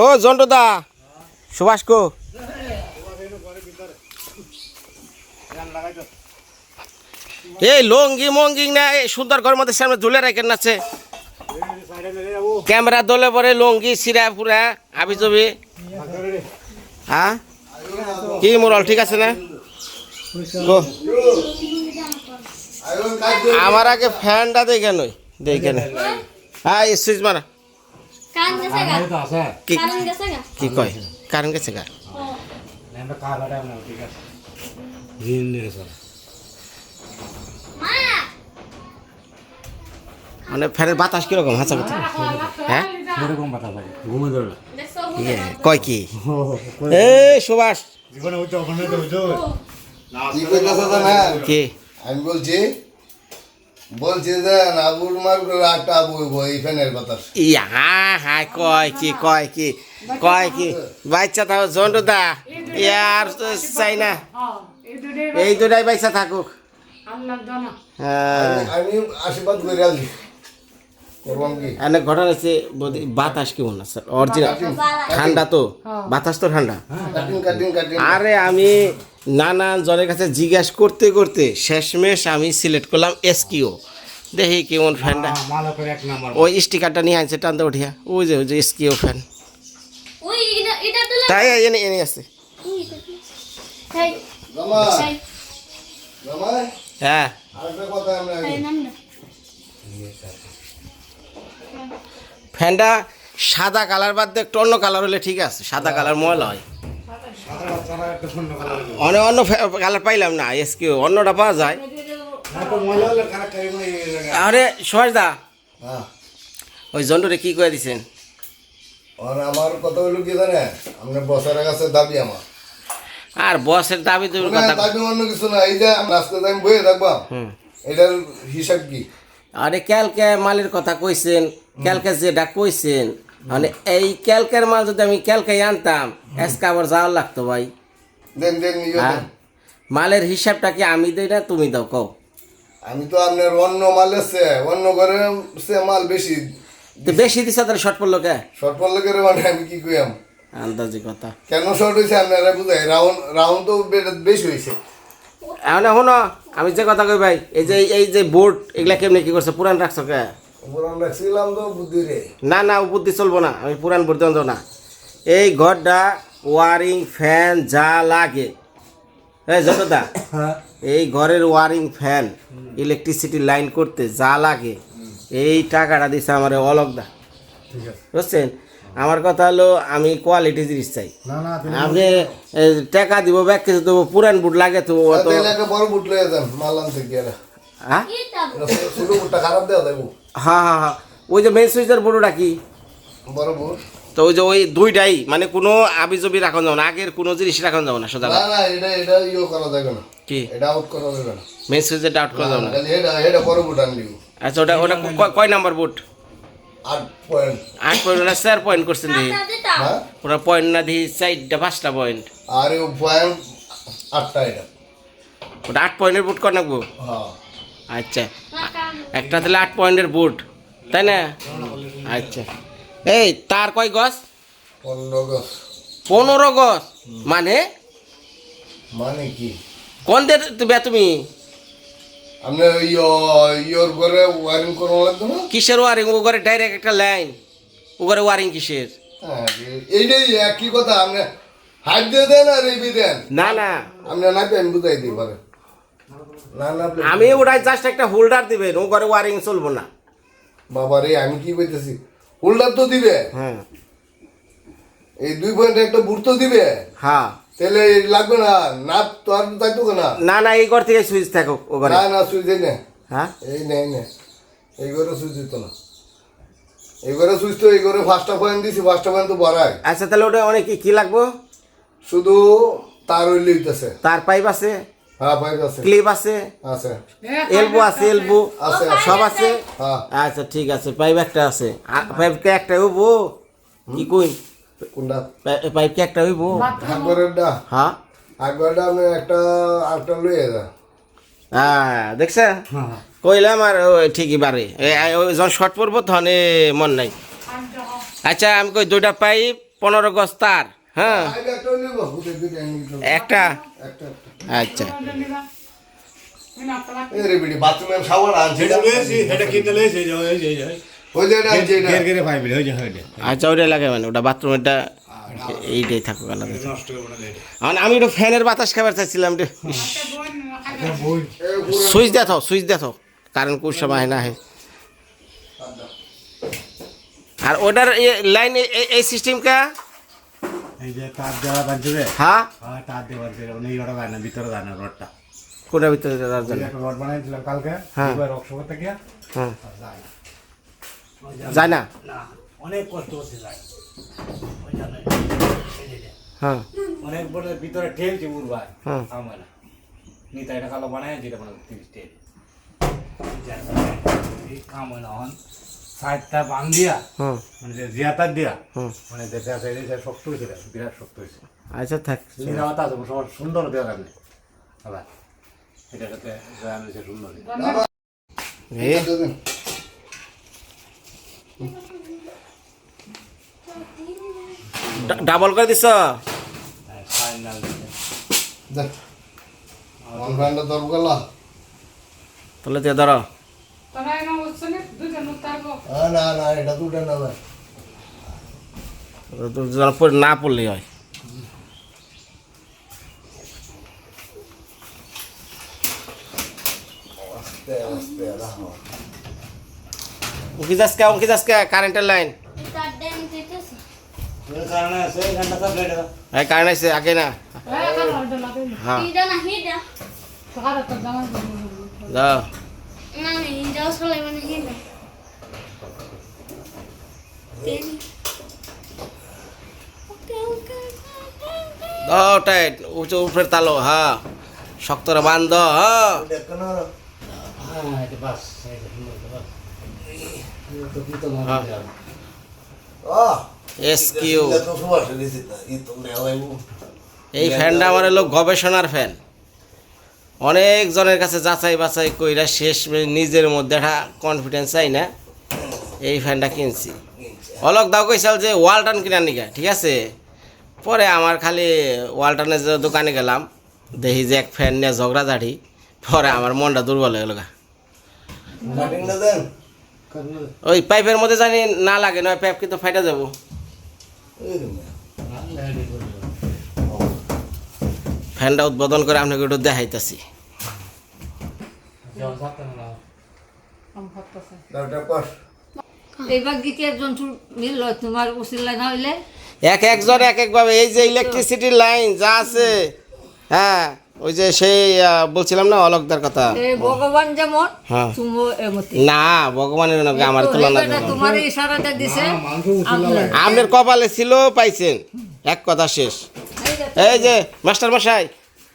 ও জন্টু দা সুভাষ কো এই লঙ্গি মঙ্গি না, এই সুন্দর ঘর মধ্যে সামনে ঝুলে রাখেন নাচে ক্যামেরা দলে পরে লঙ্গি, সিরা, পুরা আবি জবি হ্যাঁ? কি মোরাল ঠিক আছে না? গো আমার আগে ফ্যানটা দেখে নই, দেখে না হ্যাঁ সুইচ মারা। কি কারণ গেছে গা কি কয়? কারণ গেছে গা মানে ফ্যানের বাতাস কীরকম? হাঁচা কথা হ্যাঁ? এরকম কথা লাগে? ঘুমে ধরো ইয়ে, কয় কি? এ সুভাষ। জীবনে হইতো ওখানে তো হইতো কি কইতাছে না কি? আমি বলছি বলছি যে আবুর মার করে আটটা আবু হইবো এই ফ্যানের বাতাস ইয়া হ্যাঁ হ্যাঁ কয় কি কয় কি কয় কি? বাচ্চা থাকো জন্টু দা ইয়ার তো চাই না। এই দুটাই বাচ্চা থাকুক। হ্যাঁ। আমি- আশীর্বাদ করে অনেক ঘটনা হচ্ছে বাতাস কেমন অরিজিনাল ঠান্ডা তো? বাতাস তো ঠান্ডা? আরে আমি নানান জনের কাছে জিজ্ঞাস করতে করতে শেষমেশ আমি সিলেক্ট করলাম এসকিও দেখি কেমন ফ্যানটা মালকের এক নাম্বার ওই স্টিকারটা নিয়ে আনছে টানতে উঠিয়া। ওই যে ওই যে এসকিও ফ্যান তাই এনে এনে আছে। হ্যাঁ। ফ্যানটা সাদা কালার বাদ দিয়ে একটু অন্য কালার হলে ঠিক আছে। সাদা কালার ময়লা হয়। শূন্য অন্য কালার পাইলাম না এসকিও অন্যটা পাওয়া যায়। তো মানে জায়গা আরে সুভাষ দা হ্যাঁ। ওই জন্টুরে কি করে দিছেন? আর আমার কথা হইল কি জানে? বসারের কাছে দাবি আমার। আর বসের দাবি তুমি না, কথা দাবি অন্য কিছু না এই যে আমি থাকবাম এটার হিসাব কি? আরে ক্যালকে মালের কথা কইছেন ক্যালকে যেটা কইছেন মানে এই ক্যালকের মাল যদি আমি ক্যালকে আনতাম আজকে আবার যাওয়ার লাগতো ভাই। দেন দেন ইয়ে হ্যাঁ। মালের হিসাবটা কি আমি দেই না তুমি দাও কও। আমি তো আপনার অন্য মালের সে অন্য ঘরে সে মাল বেশি তো বেশি দিছ তাহলে শর্ট পড়ল কে? শর্ট পড়লে করে মানে আমি কি কইয়াম? আন্দাজি কথা। কেন শর্ট হয়েছে আপনারা বুঝাই? রাউন্ড রাউন্ড তো বেশি হয়েছে এখন শোনো আমি যে কথা কই ভাই এই যে এই যে বোর্ড এগুলা কেমনি কি করছে? পুরান রাখছো কে? পুরান রাখছিলাম তো বুদ্ধি রে। না না বুদ্ধি চলবো না আমি পুরান বুদ্ধি না। এই ঘরটা ওয়ারিং ফ্যান যা লাগে। এই যতদা হ্যাঁ। এই ঘরের ওয়ারিং ফ্যান ইলেকট্রিসিটি লাইন করতে যা লাগে এই টাকাটা দিছে আমার অলকদা। বুঝছেন? আমার কথা হলো আমি কোয়ালিটি জিনিস চাই। আপনি টাকা দিব ব্যাগ কিছু দেবো পুরান বুট লাগে তো অত বড় বুট লয়ে যান হ্যাঁ ছোট বুটটা খারাপ দেওয়া দেবো হ্যাঁ হ্যাঁ হ্যাঁ। ওই যে মেন সুইচের বুটটা কি? বড় বুট। তো ওই যে ওই দুইটাই মানে কোনো আবি জবি রাখন যাব না আগের কোনো জিনিস রাখন যাব না সোজা না না এটা এটা ইয়ে করা যাবে না। কি? এটা আউট করা যাবে না। মেন সুইচের ডাউট করা যাব না? এটা এটা বড় বুট আনলি। আচ্ছা ওটা ওটা কয়- কয় নাম্বার বুট আট পয়েন্ট আট পয়েন্ট না চার পয়েন্ট করছেন দিই কাটা হ্যাঁ? ওরা পয়েন্ট না দিই চারটা পাঁচটা পয়েন্ট আর ও পয়েন্ট আটটা এটা। ওটা আট পয়েন্টের বুট কর নাকবো? হ্যাঁ। আচ্ছা। একটা তাহলে আট পয়েন্টের বুট তাই না? আচ্ছা। এই তার কয় গছ? পনেরো গছ। পনেরো গছ? মানে? মানে কি? কোন দেবে তুমি? আপনার ইয়- ইয়োর ঘরে ওয়ারিং করা লাগবে না? কিসের ওয়ারিং ও ঘরে ডাইরেক্ট একটা লাইন ও ঘরে ওয়ারিং কিসের? হ্যাঁ এইটাই একই কথা আপনি হাত দিয়ে দেন আর এই দেন। না না। আপনি না আমি বুঝাই দিই পারে। না না আমি ওটাই জাস্ট একটা হোল্ডার দিবেন ও ঘরে ওয়ারিং চলবো না। বাবা রে আমি কি কইতেছি? হোল্ডার তো দিবে। হ্যাঁ। এই দুই পয়েন্ট একটা বুট তো দিবে। হ্যাঁ। তাহলে লাগবে না না তো আর থাকতো না। না না এই ঘর থেকে সুইচ থাকুক ও ঘরে। না না সুইচ নে। হ্যাঁ? এই নে নে। এই ঘরে সুইচ দিত না। এই ঘরে সুইচ তো এই ঘরে ফার্স্টটা পয়েন্ট দিছি ফার্স্টটা পয়েন্ট তো বাড়ায়। আচ্ছা তাহলে ওটা অনেক কি কি লাগবো? শুধু তার তার আছে। হ্যাঁ পাইপ আছে? ক্লিপ আছে? আছে। এলবো আছে এলবো আছে সব আছে? হ্যাঁ। আচ্ছা ঠিক আছে পাইপ একটা আছে। পাইপকে একটা হইব? কি কই? কোনটা? পাইপকে একটা হইব? হ্যাঁ। আকবরটা আমি একটা আটটা লইয়ে যা। হ্যাঁ দেখছে কইলাম আর ঠিকই বারে যখন শর্ট পড়ব তখন মন নাই। আচ্ছা আমি কই দুইটা পাইপ পনেরো গজ তার। হ্যাঁ। একটা একটা। আচ্ছা। বিডি বাথরুমে শাওয়ার কিনতে হয় আচ্ছা ওটা লাগাবেন ওটা বাথরুমেরটা এইটাই থাকুক আলাদা। নষ্ট করব না এটা। আর আমি একটু ফ্যানের বাতাস খাবার চাইছিলাম পুরো সুইচ দেখো সুইচ দেখো কারণ কোন সময় না হয়। আর ওটার লাইন এই সিস্টেম কা? এই যে তার দেওয়া রে হ্যাঁ? হ্যাঁ তার দেওয়া বানছে রে এই রডটা যায় না ভিতরে যায় না রডটা। কোটার ভিতরে জন্য? একটা রড বানাইছিলাম কালকে হ্যাঁ। গিয়া হ্যাঁ। যায় না। অনেক কষ্ট হচ্ছে যায়। হ্যাঁ। অনেক বড় ভিতরে ঠেলছে উড়বার। হুম। আমার না। নিতা এটা কালো বানায় যেটা মানে তিরিশ কাম হয় হন। সাইডটা বান দিয়া হুম। মানে যে জিয়াতার দিয়া হুম। মানে যে দেশে এই যে শক্ত হয়েছে রে, বিরাট শক্ত হয়েছে আচ্ছা থাক। নিরাপত্তা আছে সবার সুন্দর দেওয়া কারণে আবার এটা সাথে জয়ান হয়েছে সুন্দর এ। এটা দিন। ডাবল করে দিছ। দেখ তাহলে দিয়ে ধরো না না এটা দুটো না ভাই তো যেন না পড়লেই হয়। আস্তে আস্তে রাখো উকি যাসকে উকি যাসকে কারেন্টের লাইন। হ্যাঁ কারেন্ট আছে আগে না। হ্যাঁ না যাও মানে দাও টাইট উঁচু উপরে তালো হ্যাঁ শক্তরে বান্ধ হ্যাঁ এই ফ্যানটা আমার হলো গবেষণার ফ্যান। অনেক জনের কাছে যাচাই বাছাই কইরা শেষ নিজের মধ্যে একটা কনফিডেন্স চাই না। এই ফ্যানটা কিনছি। অলক দাও কইসাল যে ওয়ালটন কিনার নিকা? ঠিক আছে। পরে আমার খালি ওয়ালটনের যে দোকানে গেলাম। দেখি যে এক ফ্যান নিয়ে ঝগড়া ঝাড়ি পরে আমার মনটা দুর্বল হয়ে গেল ওই পাইপের মধ্যে জানি না লাগে নয় পাইপ কিন্তু ফাইটা যাব। ফ্যানটা উদ্বোধন করে আপনাকে একটু দেখাইতেছি। দাও এটা কর এইবার গীতি একজন মিলল তোমার উচিল্লা না হইলে? এক একজন এক একভাবে এই যে ইলেকট্রিসিটির লাইন যা আছে হ্যাঁ ওই যে সেই বলছিলাম না অলকদার কথা? ভগবান যেমন হ্যাঁ। না ভগবানের নাকি আমার তুলনা তোমার ইশারাটা দিছে আপনার। কপালে ছিল পাইছেন। এক কথা শেষ। এই যে মাস্টার মশাই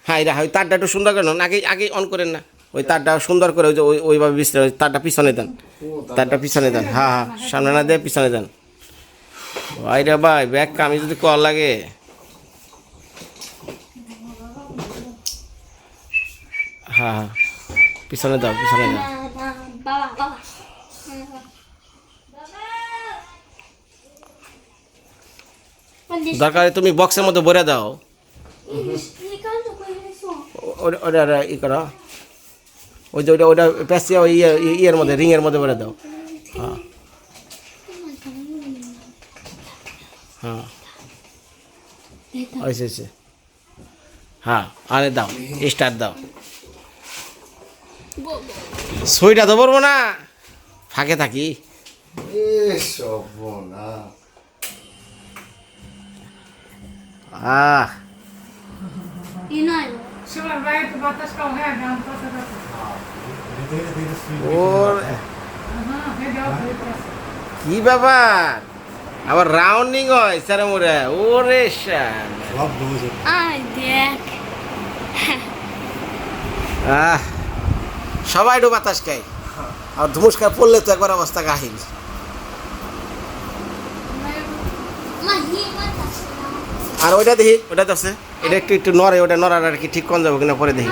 হ্যাঁ এরা ওই তারটা একটু সুন্দর করেন আগে আগে অন করেন না। ওই তারটা সুন্দর করে ওই যে ওইভাবে ওই তারটা পিছনে দেন তারটা পিছনে দেন হ্যাঁ হ্যাঁ সামনে না দিয়ে পিছনে দেন ভাই রে ভাই ব্যাগ কামি যদি কল লাগে হ্যাঁ হ্যাঁ পিছনে দাও পিছনে দাও দরকার তুমি বক্সের মধ্যে ভরে দাও ওটা ই করো ওই যে ওইটা ওইটা প্যাসিয়া ওই ইয়ে ইয়ের মধ্যে রিংয়ের মধ্যে ভরে দাও। হ্যাঁ। হ্যাঁ। ওইসে ওইসে হ্যাঁ আরে দাও স্টার্ট দাও। সইটা তো পড়ব না। ফাঁকে থাকি। ওর কি ব্যাপার? আবার রাউন্ডিং হয় স্যার মোরে। ওরে সব দেখ। আহ সবাই একটু বাতাস খায়। আর ধুমুসকা পড়লে তো একবার অবস্থা গাহিল মা হি মাতা আর ওইটা দেখি ওটা তো আছে। এটা একটু একটু নড়ে ওটা নড়ার আর কি ঠিক কোন যাব কিনা পরে দেখি।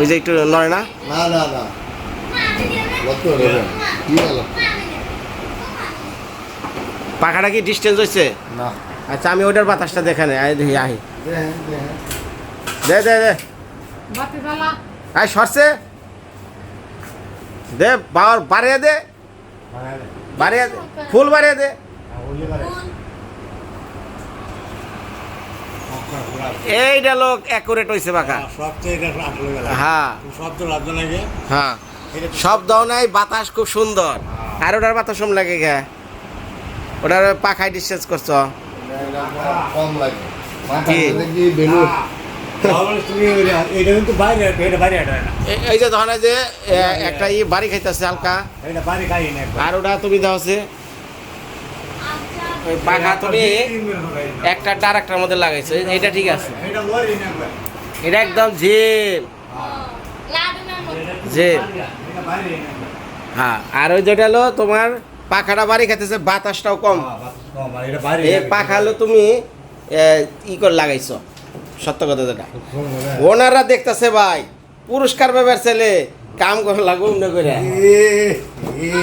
ওই যে একটু নড়ে না? না না না। পাখাটা কি ডিস্টেন্স হয়েছে না। আচ্ছা আমি ওইটার বাতাসটা দেখে নেই। আই দেখি আহি দে দে। দে বাতি জ্বালা আই সরছে। দে বাড়িয়ে দে। বাড়িয়ে দে। ফুল বাড়িয়ে দে আর উল্লি করে। মক্কা ঘোরা। এইটা লোক অ্যাকুরেট বাঁকা গেল। হ্যাঁ তুমি রাজ্য লাগে হ্যাঁ। সব দাও নাই বাতাস খুব সুন্দর। আর ওটার বাতাস সম লাগে গে। ওটার পাখায় ডিসচার্জ করছ। কম লাগে। এ- এই যে ধরে যে একটা ই বাড়ি খাইতেছে হালকা। আর ওটা তুমি দাও পাখা তুমি একটা টার একটার মধ্যে লাগাইছো। এইটা ঠিক আছে। এটা। এটা একদম এটা না একবার। হ্যাঁ আর ওই যেটা হলো তোমার পাখাটা বাড়ি খাইতেছে বাতাসটাও কম। হ্যাঁ, বাস কম, আর এটা বাইরে এই পাখা হলো তুমি ই করে লাগাইছো। সত্য কথা যেটা। করে। ওনারা দেখতেছে ভাই পুরস্কার পাবার ছেলে কাম করে লাগু না করে। এ এ।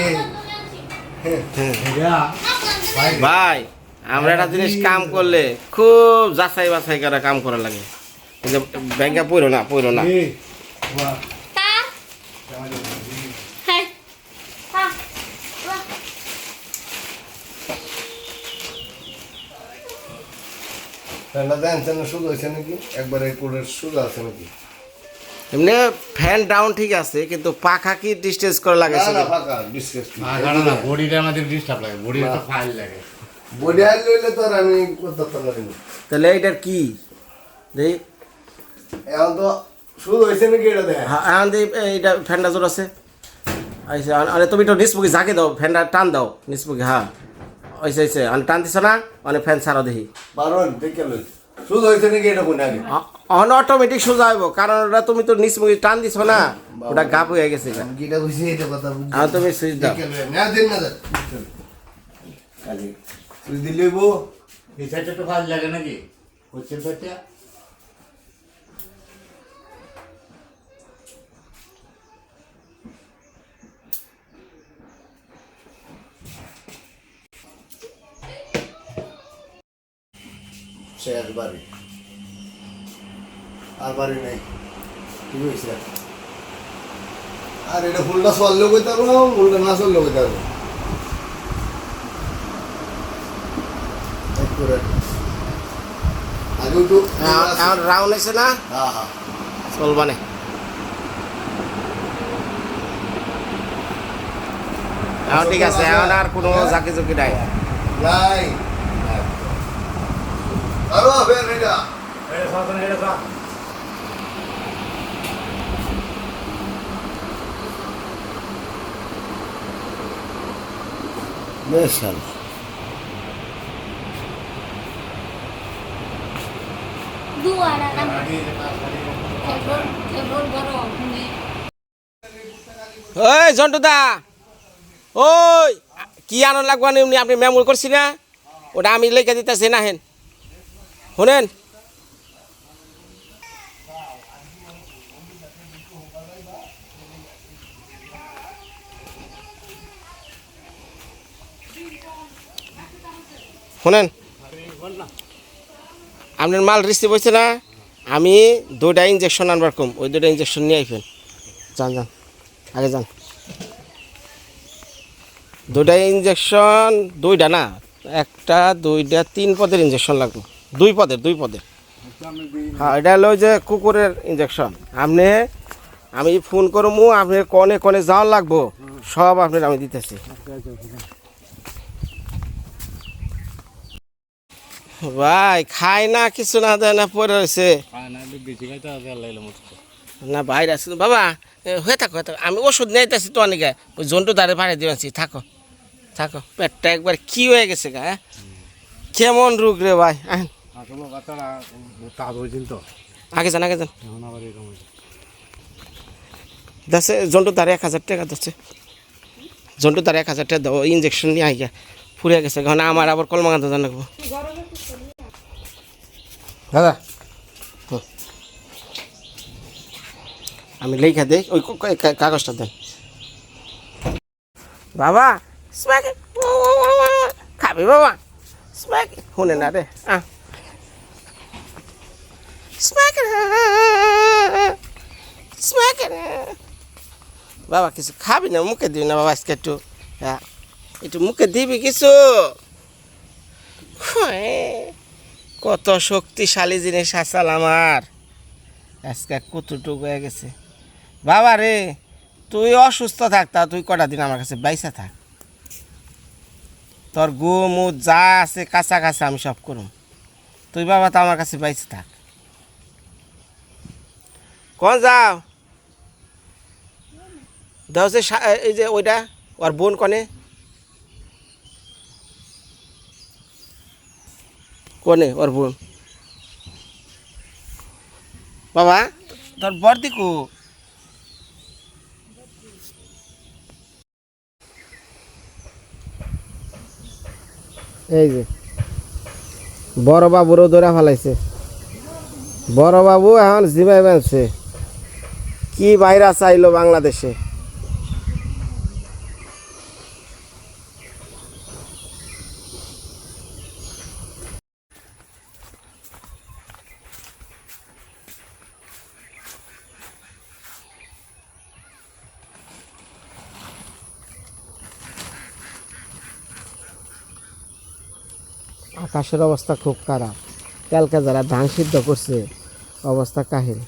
এটা বাইরে। ভাই। আমরা একটা জিনিস কাম করলে খুব যাচাই বাছাই করে কাম করা লাগে। যে ব্যাংকে পড়ো না পড়ো না। এই, বাহ, তার হ্যাঁ। হ্যাঁ বাহ ফ্যানটা দেন শুধু হয়েছে নাকি? একবার শুধু আছে নাকি? এমনি ফ্যান ডাউন ঠিক আছে কিন্তু পাখা কি ডিস্টেন্স করে না লাগাইছে না ফাঁকা ডিসকাস পাখাটা না, বডিটা আমাদের ডিস্টার্ব লাগে বডিটা তো ফাইল লাগে। বডি হাইল লইলে তো আর আমি করতে পারিনি তাহলে এইটার কি? দেই। এখন তো শুধু হয়েছে নাকি এটা দেখ হ্যাঁ এখন দেই এইটা ফ্যানটা জোর আছে। আইসে আরে তুমি তো নিসপুকি ঝাঁকে দাও ফ্যানটা টান দাও নিসপুকি হ্যাঁ। আইসে আইসে আমি টান দিছ না মানে ফ্যান ছাড়ো দেখি। বারণ দেখে লই। শুধু হয়েছে নাকি এটা কোন আগে? অন অটোমেটিক সোজা হইব কারণ ওটা তুমি তো নিসপুকি টান দিছো না। ওটা গাপ হয়ে গেছে গা। আমি কি এটা বুঝি এটা কথা বুঝি। আর তুমি সুইচ দাও। না দিন না দেন। সুইচ দিলে বো এই সাইডটা তো ভালো লাগে নাকি? পশ্চিম সাইডটা শেষ বাড়ি। আর বাড়ি নাই। কি হয়েছে? আর এটা ফুলটা চললেও কইতে পারব ফুলটা না চললেও কইতে পারব এখন এখন রাউন্ড আছে না? হ্যাঁ হ্যাঁ। ঠিক আছে এখন আর কোনো ঝাঁকি ঝুঁকি নাই। নাই। আরও ফের এটা এটা সব এটা সব বেশ দুয়ার আর কেবল কেবল বড় তুমি ওই জন্টুদা। ওই কি আনন্দ লাগবা নি আপনি মেমোরি করছি না? ওটা আমি লেখা দিতেছি না হেন শুনেন। শুনেন। আপনার মাল রিসিভ হয়েছে না? আমি দুটা ইঞ্জেকশন আনবার কম। ওই দুটা ইঞ্জেকশন নিয়ে আইফেন। যান যান। আগে যান। দুইটা ইঞ্জেকশন দুইটা না? একটা, দুইটা, তিন পদের ইঞ্জেকশন লাগবে। দুই পদের দুই পদের হ্যাঁ এটা হলো যে কুকুরের ইঞ্জেকশন আপনি, আমি ফোন করব আপনি কনে কনে যাওয়ার লাগবো, সব আপনার আমি দিতেছি। ভাই খাই না, কিছু না, দেয় না, পড়ে রয়েছে। না, বাইরে আছে বাবা হয়ে থাকো হয়ে থাকো। আমি ওষুধ নিয়ে নিতেছি তো অনেকে। ওই জন্টু দাঁড়ে বাড়ি দিয়েছি। থাকো থাকো। পেটটা একবার কি হয়ে গেছে গা হ্যাঁ? কেমন রোগ রে ভাই? আসলে বাচ্চারা কাজ হয়েছিল তো। আগে যান আগে যান। এখন আবার এরকম দাসে জন্টু দাঁড়ে এক হাজার টাকা দিচ্ছে জন্টু দাঁড়ে এক হাজার টাকা দাও ইঞ্জেকশন নিয়ে আইগা ফুরিয়ে গেছে। এখন আমার আবার জানাব দাদা। হুম। আমি লেখা দেই ওই কাগজটা দেন। বাবা খাবি বাবা। স্ম্যাক শুনে না রে আহ স্ম্যাক স্ম্যাক বাবা কিছু খাবি না মুখে দিবি না বাবা আজকে একটু হ্যাঁ একটু মুখে দিবি কিছু কত শক্তিশালী জিনিস আসাল আমার আজকে কতটুকু হয়ে গেছে বাবা রে তুই অসুস্থ থাক তা তুই কটা দিন আমার কাছে বাইসা থাক তোর গু মু যা আছে কাঁচা কাঁচা আমি সব করুম। তুই বাবা তো আমার কাছে বাইসে থাক। কোন যাও। দাও এই যে ওইটা, ওর বোন কনে। কনে ওর বোন। বাবা, তোর বর্দি কু এই যে। বড় বাবুরও দৌড়া ফেলাইছে। বড় বাবু এখন জিমাই বানছে কি বাইরা চাইলো বাংলাদেশে? আকাশের অবস্থা খুব খারাপ। কালকে যারা ধান সিদ্ধ করছে অবস্থা কাহিল।